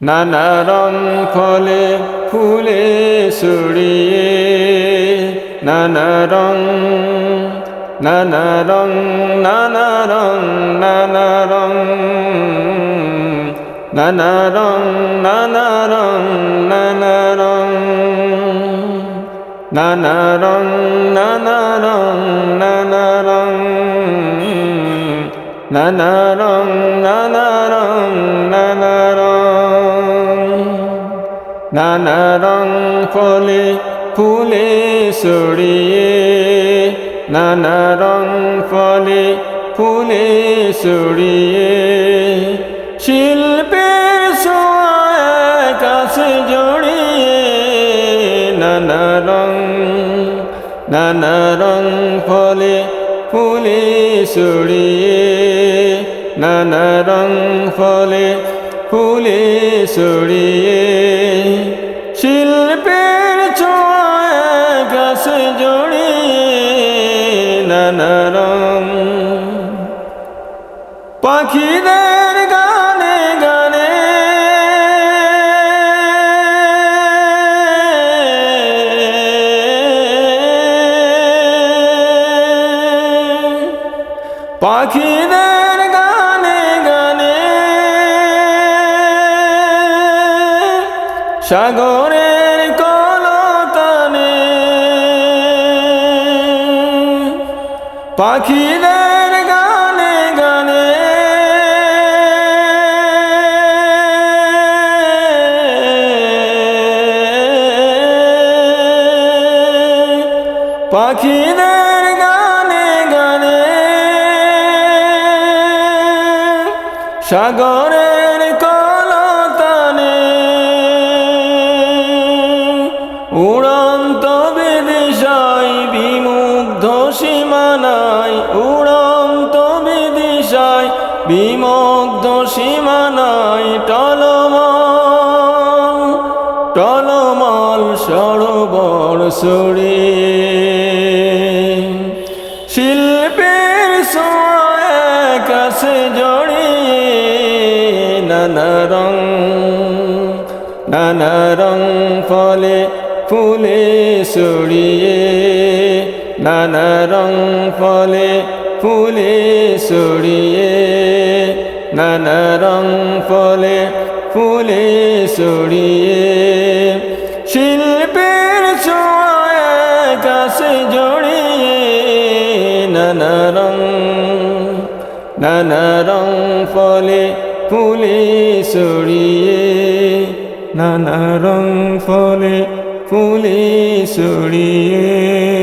নানা রং ফলে ফুলে ছড়িয়ে নানা রং নানা রং নানা রং নানা রং নানা রং নানা রং নানা রং নানা রং নানা রং নানা রং নানা রং নানা রং নানা নানা রং ফলে ফুলে ছড়িয়ে, নানা রং ফলে ফুলে ছড়িয়ে। শিল্পের ছোঁয়ায় কাছে জড়িয়ে, নানা রং নানা রং ফলে ফুলে ছড়িয়ে, নানা রং ফলে ফুলে ছড়িয়ে। পাখিদের গানে গানে। পাখিদের গানে গানে। সাগরের কলতানে। পাখিদের পাখিদের গানে গানে সাগরের কলতানে উড়ন্ত বিদিশাই বিমুগ্ধ সীমানায় উড়ন্ত বিদিশাই বিমুগ্ধ সীমানায় টলমল টলমল সরোবর সরিয়ে শিল্পের সোয়ায় কাছে জড়িয়ে নানা রং নানা রং ফলে ফুলে ছড়িয়ে নানা রং ফলে ফুলে ছড়িয়ে নানা রং ফলে ফুলে ছড়িয়ে নানা রং ফলে ফুলে সরিয়ে নানা রং ফলে ফুলে ছড়িয়ে।